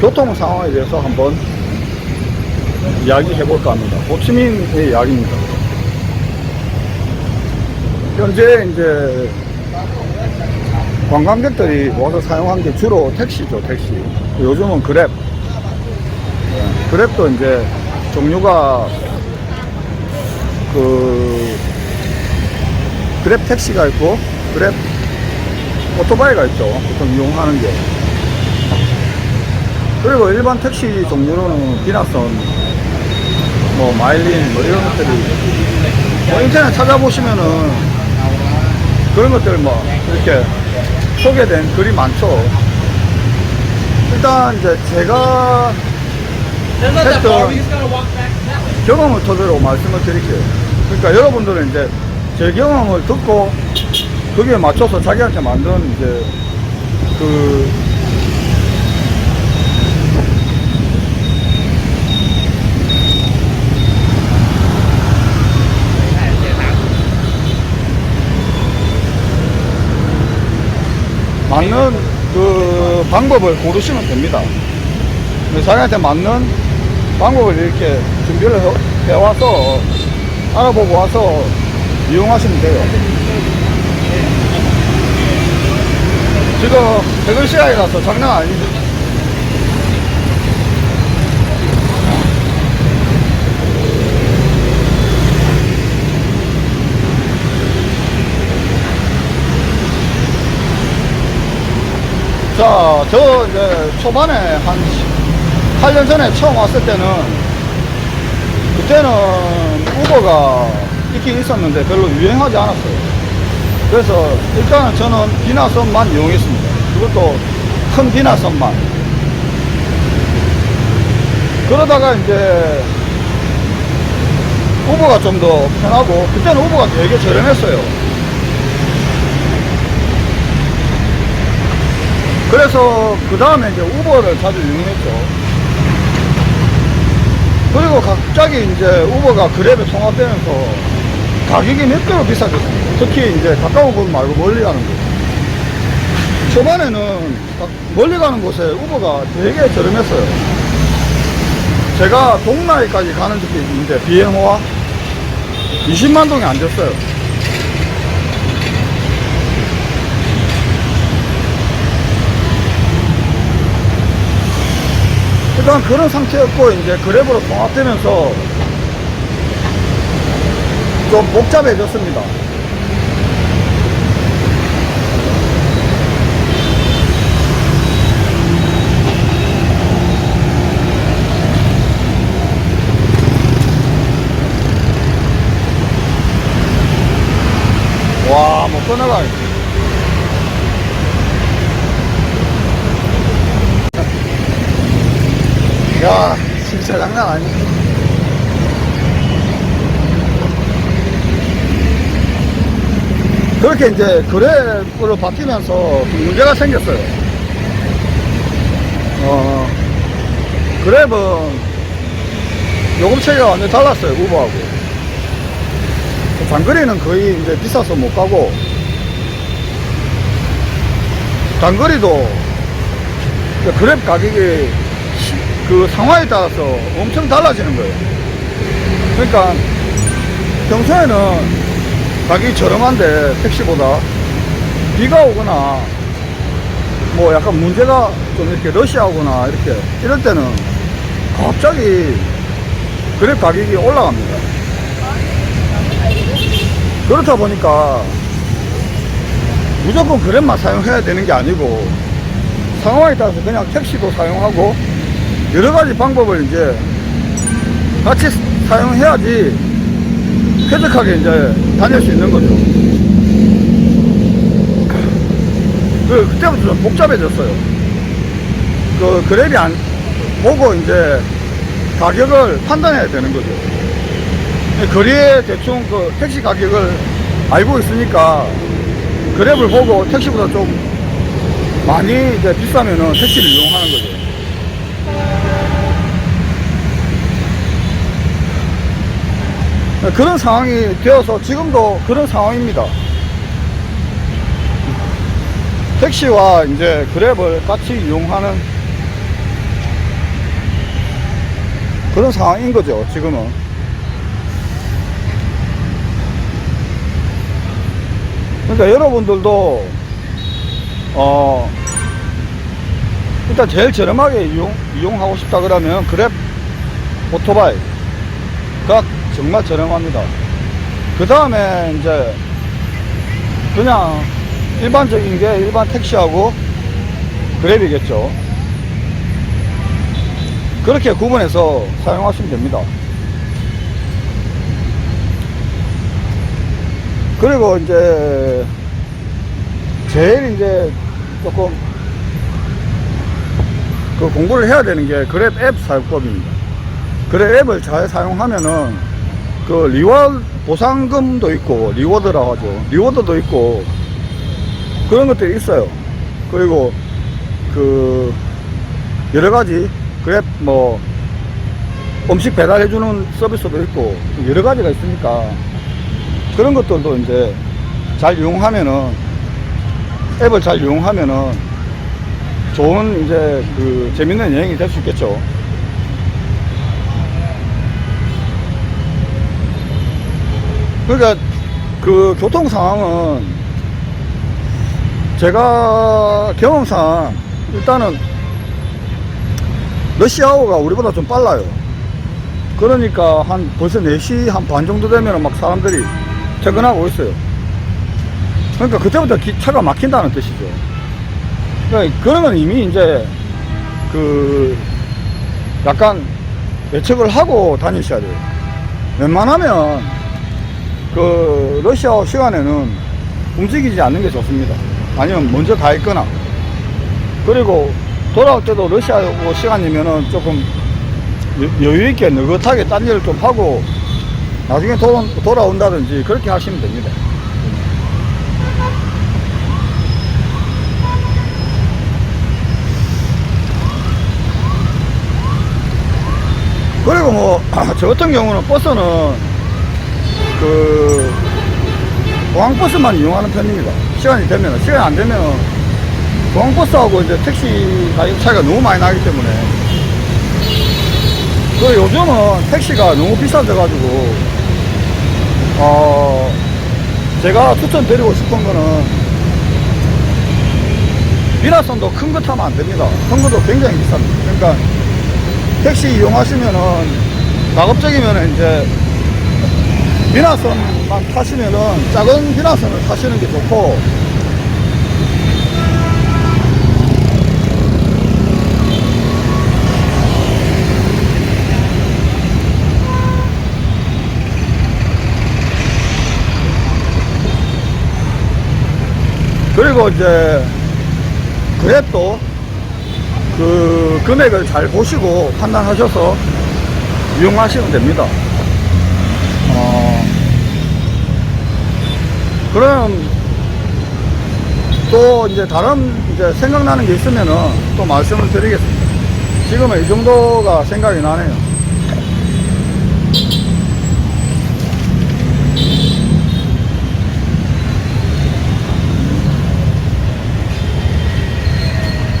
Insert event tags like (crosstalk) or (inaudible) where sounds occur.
교통 상황에 대해서 한번 이야기해 볼까 합니다. 호치민의 이야기입니다. 현재 이제 관광객들이 와서 사용한 게 주로 택시죠, 택시. 요즘은 그랩. 예, 그랩도 이제 종류가 그 그랩 택시가 있고 그랩 오토바이가 있죠. 보통 이용하는 게. 그리고 일반 택시 종류로는 비나선, 뭐 마일린 뭐 이런 것들이 뭐 인터넷 찾아보시면은 그런 것들 뭐 이렇게 소개된 글이 많죠. 일단 이제 제가 했던 경험을 토대로 말씀을 드릴게요. 그러니까 여러분들은 이제 제 경험을 듣고 거기에 맞춰서 자기한테 만든 이제 그 맞는 그 방법을 고르시면 됩니다. 자기한테 맞는 방법을 이렇게 준비를 해- 해와서 알아보고 와서 이용하시면 돼요. 지금 퇴근 시간이라서 장난 아니죠. 자, 저 이제 초반에 한 8년 전에 처음 왔을 때는 그때는 우버가 있긴 있었는데 별로 유행하지 않았어요. 그래서 일단은 저는 비나선만 이용했습니다. 그것도 큰 비나선만. 그러다가 이제 우버가 좀 더 편하고 그때는 우버가 되게 저렴했어요. 그래서 그 다음에 이제 우버를 자주 이용했죠. 그리고 갑자기 이제 우버가 그랩에 통합되면서 가격이 몇 배로 비싸졌습니다. 특히 이제 가까운 곳 말고 멀리 가는 곳. 초반에는 딱 멀리 가는 곳에 우버가 되게 저렴했어요. 제가 동나이까지 가는 적이 있는데 비행호와 20만 동이 안 됐어요. 일단 그런 상태였고 이제 그랩으로 통합되면서 좀 복잡해졌습니다. 와, 못 끊어가. 야, 진짜 장난 아니야. 그렇게 이제 그랩으로 바뀌면서 문제가 생겼어요. 어, 그랩은 요금체가 완전 달랐어요, 우버하고. 장거리는 거의 이제 비싸서 못 가고, 장거리도 그랩 가격이 시- 그 상황에 따라서 엄청 달라지는 거예요. 그러니까 평소에는 가격이 저렴한데 택시보다 비가 오거나 뭐 약간 문제가 좀 이렇게 러시아오거나 이렇게 이럴 때는 갑자기 그랩 가격이 올라갑니다. 그렇다 보니까 무조건 그랩만 사용해야 되는 게 아니고 상황에 따라서 그냥 택시도 사용하고 여러 가지 방법을 이제 같이 사용해야지 쾌적하게 이제 다닐 수 있는 거죠. 그, 그때부터 좀 복잡해졌어요. 그, 그랩이 안, 보고 이제 가격을 판단해야 되는 거죠. 거리에 대충 그 택시 가격을 알고 있으니까 그랩을 보고 택시보다 좀 많이 이제 비싸면은 택시를 이용하는 거죠. 그런 상황이 되어서 지금도 그런 상황입니다. 택시와 이제 그랩을 같이 이용하는 그런 상황인 거죠, 지금은. 그러니까 여러분들도, 어, 일단 제일 저렴하게 이용, 이용하고 싶다 그러면 그랩 오토바이가 정말 저렴합니다. 그 다음에 이제 그냥 일반적인 게 일반 택시하고 그랩이겠죠. 그렇게 구분해서 사용하시면 됩니다. 그리고 이제 제일 이제 조금 그 공부를 해야 되는 게 그랩 앱 사용법입니다. 그랩 앱을 잘 사용하면은 그 리워드 보상금도 있고 리워드라고 하죠. 리워드도 있고 그런 것들이 있어요. 그리고 그 여러 가지 그랩 뭐 음식 배달해주는 서비스도 있고 여러 가지가 있으니까 그런 것들도 이제 잘 이용하면은 앱을 잘 이용하면은 좋은 이제 그 재밌는 여행이 될 수 있겠죠. 그러니까 그 교통 상황은 제가 경험상 일단은 러시아워가 우리보다 좀 빨라요. 그러니까 한 벌써 4시 한 반 정도 되면 막 사람들이 퇴근하고 있어요. 그러니까 그때부터 기차가 막힌다는 뜻이죠. 그러니까 그러면 이미 이제 그 약간 예측을 하고 다니셔야 돼요. 웬만하면 그 러시아 시간에는 움직이지 않는 게 좋습니다. 아니면 먼저 가 있거나 그리고 돌아올 때도 러시아 시간이면은 조금 여- 여유 있게 느긋하게 딴 일을 좀 하고 나중에 돌아, 돌아온다든지 그렇게 하시면 됩니다. 그리고 뭐, (clears throat) 저 같은 경우는 버스는 그, 공항버스만 이용하는 편입니다. 시간이 되면, 시간이 안 되면, 공항버스하고 이제 택시 가격 차이가 너무 많이 나기 때문에. 그 요즘은 택시가 너무 비싸져가지고, 어, 제가 추천드리고 싶은 거는, 미라선도 큰 거 타면 안 됩니다. 큰 것도 굉장히 비쌉니다. 그러니까, 택시 이용하시면은 가급적이면은 이제 비나선만 타시면은 작은 비나선을 타시는 게 좋고. 그리고 이제 그랩도 그 금액을 잘 보시고 판단하셔서 이용하시면 됩니다. 어, 그럼 또 이제 다른 이제 생각나는 게 있으면은 또 말씀을 드리겠습니다. 지금은 이 정도가 생각이 나네요.